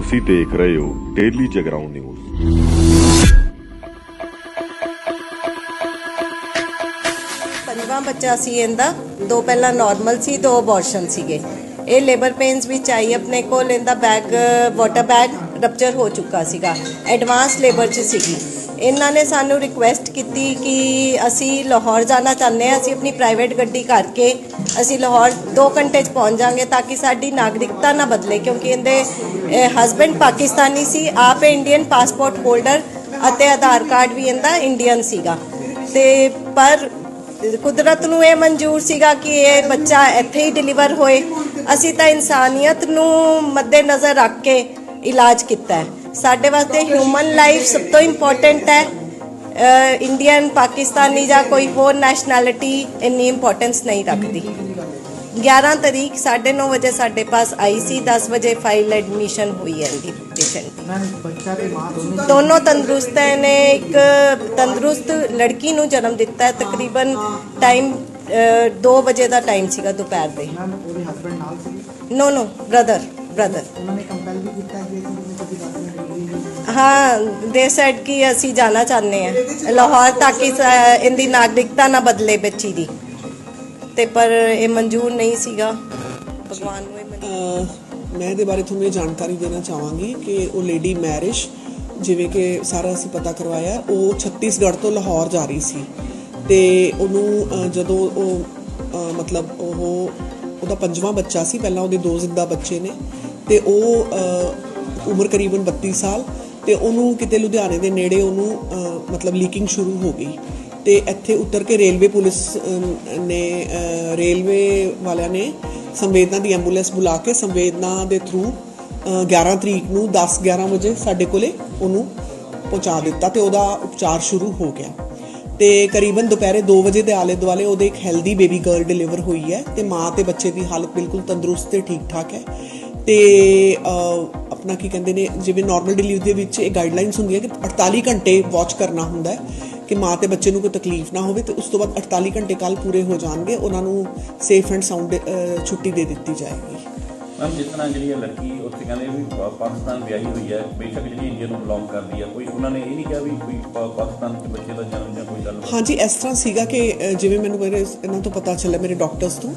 ਤੁਸੀਂ ਦੇਖ ਰਹੇ ਹੋ ਡੇਲੀ ਜਗਰਾਉਂ ਨਿਊਜ਼ ਪੰਜਵਾਂ ਬੱਚਾ ਸੀ ਇਹਦਾ। ਦੋ ਪਹਿਲਾਂ ਨਾਰਮਲ ਸੀ, ਦੋ ਅਬੋਰਸ਼ਨ ਸੀਗੇ। ਇਹ ਲੇਬਰ ਪੇਨਸ ਵਿੱਚ ਆਈ, ਆਪਣੇ ਕੋਲ ਇਹਦਾ ਬੈਗ ਵਾਟਰ ਬੈਗ ਰਪਚਰ ਹੋ ਚੁੱਕਾ ਸੀਗਾ। ਐਡਵਾਂਸ ਲੇਬਰ 'ਚ ਸੀਗੀ। ਇਹਨਾਂ ਨੇ ਸਾਨੂੰ ਰਿਕੁਐਸਟ ਕੀਤੀ ਕਿ ਅਸੀਂ ਲਾਹੌਰ ਜਾਣਾ ਚਾਹੁੰਦੇ ਹਾਂ। ਅਸੀਂ ਆਪਣੀ ਪ੍ਰਾਈਵੇਟ ਗੱਡੀ ਕਰਕੇ ਅਸੀਂ ਲਾਹੌਰ 2 ਘੰਟੇ 'ਚ ਪਹੁੰਚ ਜਾਾਂਗੇ ਤਾਂ ਕਿ ਸਾਡੀ ਨਾਗਰਿਕਤਾ ਨਾ ਬਦਲੇ, ਕਿਉਂਕਿ ਇਹਦੇ ਹਸਬੰਡ ਪਾਕਿਸਤਾਨੀ ਸੀ, ਆਪ ਇੰਡੀਅਨ ਪਾਸਪੋਰਟ ਹੋਲਡਰ ਅਤੇ ਆਧਾਰ ਕਾਰਡ ਵੀ ਇਹਦਾ ਇੰਡੀਅਨ ਸੀਗਾ। ਤੇ ਪਰ ਕੁਦਰਤ ਨੂੰ ਇਹ ਮਨਜ਼ੂਰ ਸੀਗਾ ਕਿ ਇਹ ਬੱਚਾ ਇੱਥੇ ਹੀ ਡਿਲੀਵਰ ਹੋਏ। ਅਸੀਂ ਤਾਂ ਇਨਸਾਨੀਅਤ ਨੂੰ ਮੱਦੇਨਜ਼ਰ ਰੱਖ ਕੇ ਇਲਾਜ ਕੀਤਾ ਹੈ। ਸਾਡੇ ਵਾਸਤੇ ਹਿਊਮਨ ਲਾਈਫ ਸਭ ਤੋਂ ਇੰਪੋਰਟੈਂਟ ਹੈ। ਇੰਡੀਅਨ ਪਾਕਿਸਤਾਨੀ ਜਾਂ ਕੋਈ ਹੋਰ ਨੈਸ਼ਨੈਲਿਟੀ ਇੰਨੀ ਇੰਪੋਰਟੈਂਸ ਨਹੀਂ ਰੱਖਦੀ। 11 ਤਰੀਕ 9:30 ਵਜੇ ਸਾਡੇ ਪਾਸ ਆਈ ਸੀ 10 ਵਜੇ ਫਾਈਲ ਐਡਮਿਸ਼ਨ ਹੋਈ ਹੈ ਇਹਦੀ ਪੇਸ਼ੈਂਟ ਦੋਨੇ ਤੰਦਰੁਸਤ ਨੇ ਇੱਕ ਤੰਦਰੁਸਤ ਲੜਕੀ ਨੂੰ ਜਨਮ ਦਿੱਤਾ ਹੈ ਤਕਰੀਬਨ ਟਾਈਮ 2 ਵਜੇ ਦਾ ਟਾਈਮ ਸੀਗਾ ਦੁਪਹਿਰ ਦੇ। ਮੈਮ ਉਹਦੇ ਹਸਬੰਡ ਨਾਲ ਸੀ ਨੋ ਨੋ ਬ੍ਰਦਰ ਬ੍ਰਦਰ ਉਹਨਾਂ ਨੇ ਕੰਪੈਲ ਵੀ ਕੀਤਾ ਕਿ ਤੁਸੀਂ ਦੱਸ ਰਹੇ ਹੋ ਡਿਲੀਵਰੀ ਅਸੀਂ ਜਾਣਾ ਚਾਹੁੰਦੇ ਹਾਂ। ਲਾਹੌਰ ਤਾਂ ਕਿ ਇਹਦੀ ਨਾਗਰਿਕਤਾ ਨਾ ਬਦਲੇ ਬੱਚੀ ਦੀ। ਤੇ ਪਰ ਇਹ ਮਨਜ਼ੂਰ ਨਹੀਂ ਸੀਗਾ। ਭਗਵਾਨ ਨੂੰ ਇਹ ਮਨਜ਼ੂਰ ਮੈਂ ਇਹਦੇ ਬਾਰੇ ਤੁਹਾਨੂੰ ਇਹ ਜਾਣਕਾਰੀ ਦੇਣਾ ਚਾਹਾਂਗੀ ਕਿ ਉਹ ਲੇਡੀ ਮੈਰਿਜ ਜਿਵੇਂ ਕਿ ਸਾਰਾ ਅਸੀਂ ਪਤਾ ਕਰਵਾਇਆ, ਉਹ ਛੱਤੀਸਗੜ੍ਹ ਤੋਂ ਲਾਹੌਰ ਜਾ ਰਹੀ ਸੀ। ਤੇ ਉਹਨੂੰ ਜਦੋਂ ਉਹ ਮਤਲਬ ਉਹ, ਉਹਦਾ ਪੰਜਵਾਂ ਬੱਚਾ ਸੀ, ਪਹਿਲਾਂ ਉਹਦੇ ਦੋ ਜ਼ਿੰਦਾ ਬੱਚੇ ਨੇ। ਤੇ ਉਹ ਉਮਰ ਕਰੀਬਨ 32 ਸਾਲ। ਤੇ ਉਹਨੂੰ ਕਿਤੇ ਲੁਧਿਆਣੇ ਦੇ ਨੇੜੇ ਉਹਨੂੰ ਮਤਲਬ ਲੀਕਿੰਗ ਸ਼ੁਰੂ ਹੋ ਗਈ। ਤੇ ਇੱਥੇ ਉਤਰ ਕੇ ਰੇਲਵੇ ਪੁਲਿਸ ਨੇ ਰੇਲਵੇ ਵਾਲਿਆਂ ਨੇ ਸੰਵੇਦਨਾ ਦੀ ਐਂਬੂਲੈਂਸ ਬੁਲਾ ਕੇ ਸੰਵੇਦਨਾ ਦੇ ਥਰੂ 11 ਤਰੀਕ ਨੂੰ 10 11 ਵਜੇ ਸਾਡੇ ਕੋਲੇ ਉਹਨੂੰ ਪਹੁੰਚਾ ਦਿੱਤਾ ਤੇ ਉਹਦਾ ਉਪਚਾਰ ਸ਼ੁਰੂ ਹੋ ਗਿਆ। ਤੇ ਕਰੀਬਨ ਦੁਪਹਿਰੇ 2 ਵਜੇ ਦੇ ਆਲੇ ਦੁਆਲੇ ਉਹਦੇ ਇੱਕ ਹੈਲਦੀ ਬੇਬੀ ਗਰਲ ਡਿਲੀਵਰ ਹੋਈ ਹੈ ਤੇ ਮਾਂ ਤੇ ਬੱਚੇ ਦੀ ਹਾਲਤ ਬਿਲਕੁਲ ਤੰਦਰੁਸਤ ਤੇ ਠੀਕ ਠਾਕ ਹੈ। ਤੇ ਆਪਣਾ ਕੀ ਕਹਿੰਦੇ ਨੇ, ਜਿਵੇਂ ਨਾਰਮਲ ਡਿਲੀਵਰੀ ਦੇ ਵਿੱਚ ਇਹ ਗਾਈਡਲਾਈਨਸ ਹੁੰਦੀਆਂ ਕਿ 48 ਘੰਟੇ ਵਾਚ ਕਰਨਾ ਹੁੰਦਾ ਹੈ, ਕਿ ਮਾਂ ਤੇ ਬੱਚੇ ਨੂੰ ਕੋਈ ਤਕਲੀਫ ਨਾ ਹੋਵੇ ਤੇ ਉਸ ਤੋਂ ਬਾਅਦ 48 ਘੰਟੇ ਕੱਲ ਪੂਰੇ ਹੋ ਜਾਣਗੇ, ਉਹਨਾਂ ਨੂੰ ਸੇਫ ਐਂਡ ਸਾਊਂਡ ਛੁੱਟੀ ਦੇ ਦਿੱਤੀ ਜਾਏਗੀ। ਮੈਮ ਜਿਸ ਤਰ੍ਹਾਂ ਜਿਹੜੀ ਇਹ ਲੜਕੀ ਉੱਥੇ ਕਹਿੰਦੇ ਵੀ ਪਾ- ਪਾਕਿਸਤਾਨ ਵਿਆਹੀ ਹੋਈ ਹੈ ਬੇਸ਼ੱਕ ਜਿਹੜੀ ਇੰਡੀਆ ਨੂੰ ਬਿਲੋਂਗ ਕਰਦੀ ਹੈ ਕੋਈ ਉਹਨਾਂ ਨੇ ਇਹ ਨਹੀਂ ਕਿਹਾ ਵੀ ਕੋਈ ਪਾ- ਪਾਕਿਸਤਾਨ ਦੇ ਬੱਚੇ ਦਾ ਜਨਮ ਜਾਂ ਕੋਈ ਗੱਲ ਹਾਂਜੀ ਇਸ ਤਰ੍ਹਾਂ ਸੀਗਾ ਕਿ ਅਹ, ਜਿਵੇਂ ਮੈਨੂੰ ਮੇਰੇ ਇਹਨਾਂ ਤੋਂ ਪਤਾ ਚੱਲਿਆ ਮੇਰੇ ਡਾਕਟਰਸ ਤੋਂ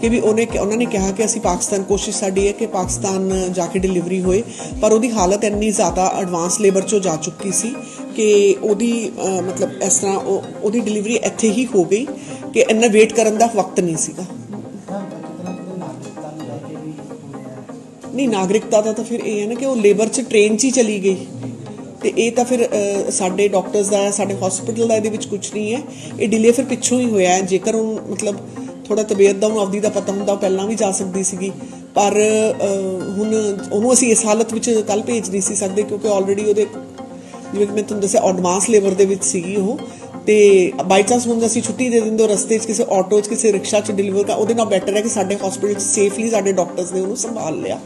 ਕਿ ਵੀ ਉਹਨੇ ਉਹਨਾਂ ਨੇ ਕਿਹਾ ਕਿ ਅਸੀਂ ਪਾਕਿਸਤਾਨ ਕੋਸ਼ਿਸ਼ ਸਾਡੀ ਹੈ ਕਿ ਪਾਕਿਸਤਾਨ ਜਾ ਕੇ ਡਿਲੀਵਰੀ ਹੋਏ ਪਰ ਉਹਦੀ ਹਾਲਤ ਇੰਨੀ ਜ਼ਿਆਦਾ ਐਡਵਾਂਸ ਲੇਬਰ ਚੋਂ ਜਾ ਚੁੱਕੀ ਸੀ ਕਿ ਉਹਦੀ ਅਹ, ਮਤਲਬ ਇਸ ਤਰ੍ਹਾਂ ਉਹ- ਉਹਦੀ ਡਿਲੀਵਰੀ ਇੱਥੇ ਹੀ ਹੋ ਗਈ ਕਿ ਇੰਨਾ ਵੇਟ ਕਰਨ ਦਾ ਵਕਤ ਨਹੀਂ ਸੀਗਾ। ਨਹੀਂ, ਨਾਗਰਿਕਤਾ ਦਾ ਤਾਂ ਫਿਰ ਇਹ ਹੈ ਨਾ ਕਿ ਉਹ ਲੇਬਰ 'ਚ ਟ੍ਰੇਨ 'ਚ ਹੀ ਚਲੀ ਗਈ। ਤੇ ਇਹ ਤਾਂ ਫਿਰ ਸਾਡੇ ਡਾਕਟਰਸ ਦਾ ਸਾਡੇ ਹਸਪੀਟਲ ਦਾ ਇਹਦੇ ਵਿੱਚ ਕੁਝ ਨਹੀਂ ਹੈ। ਇਹ ਡਿਲੇ ਫਿਰ ਪਿੱਛੋਂ ਹੀ ਹੋਇਆ ਜੇਕਰ ਉਹ ਮਤਲਬ ਥੋੜਾ ਤਬੀਅਤ ਦਾ ਉਹਨੂੰ ਆਪਦੀ ਦਾ ਪਤਾ ਹੁੰਦਾ, ਉਹ ਪਹਿਲਾਂ ਵੀ ਜਾ ਸਕਦੀ ਸੀਗੀ। ਪਰ ਹੁਣ ਉਹਨੂੰ ਅਸੀਂ ਇਸ ਹਾਲਤ ਵਿੱਚ ਕੱਲ ਭੇਜ ਨਹੀਂ ਸੀ ਸਕਦੇ ਕਿਉਂਕਿ ਆਲਰੇਡੀ ਉਹਦੇ, ਜਿਵੇਂ ਕਿ ਮੈਂ ਤੁਹਾਨੂੰ ਦੱਸਿਆ ਐਡਵਾਂਸ ਲੇਬਰ ਦੇ ਵਿੱਚ ਸੀਗੀ ਉਹ। ਤੇ ਬਾਈ ਚਾਂਸ ਹੁਣ ਅਸੀਂ ਛੁੱਟੀ ਦੇ ਦਿੰਦੇ ਰਸਤੇ 'ਚ ਕਿਸੇ ਆਟੋ 'ਚ ਕਿਸੇ ਰਿਕਸ਼ਾ 'ਚ ਡਿਲੀਵਰ ਕਰ ਉਹਦੇ ਨਾਲ ਬੈਟਰ ਹੈ ਕਿ ਸਾਡੇ ਹਸਪੀਟਲ 'ਚ ਸੇਫਲੀ ਸਾਡੇ ਡਾਕਟਰਸ ਨੇ ਉਹਨੂੰ ਸੰਭਾਲ ਲਿਆ।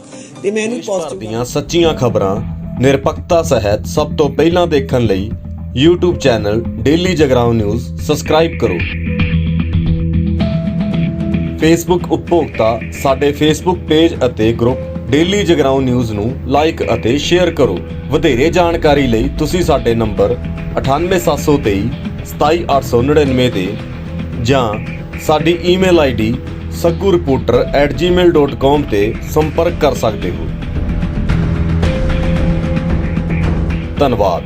ਤੇ ਮੈਂ ਇਹਨੂੰ ਪੋਜ਼ਿਟਿਵ ਦੀਆਂ ਸੱਚੀਆਂ ਖਬਰਾਂ ਨਿਰਪੱਖਤਾ ਸਹਿਤ ਸਭ ਤੋਂ ਪਹਿਲਾਂ ਦੇਖਣ ਲਈ YouTube channel daily Jagraon news subscribe ਕਰੋ। Facebook ਉਪਭੋਗਤਾ ਸਾਡੇ Facebook ਪੇਜ ਅਤੇ ਗਰੁੱਪ ਡੇਲੀ ਜਗਰਾਉਂ ਨਿਊਜ਼ ਨੂੰ ਲਾਈਕ ਅਤੇ ਸ਼ੇਅਰ ਕਰੋ। ਵਧੇਰੇ ਜਾਣਕਾਰੀ ਲਈ ਤੁਸੀਂ ਸਾਡੇ ਨੰਬਰ 98723 27899 ਤੇ ਜਾਂ ਸਾਡੀ ਈਮੇਲ ਆਈਡੀ saggureporter@gmail.com ਤੇ ਸੰਪਰਕ ਕਰ ਸਕਦੇ ਹੋ। ਧੰਨਵਾਦ।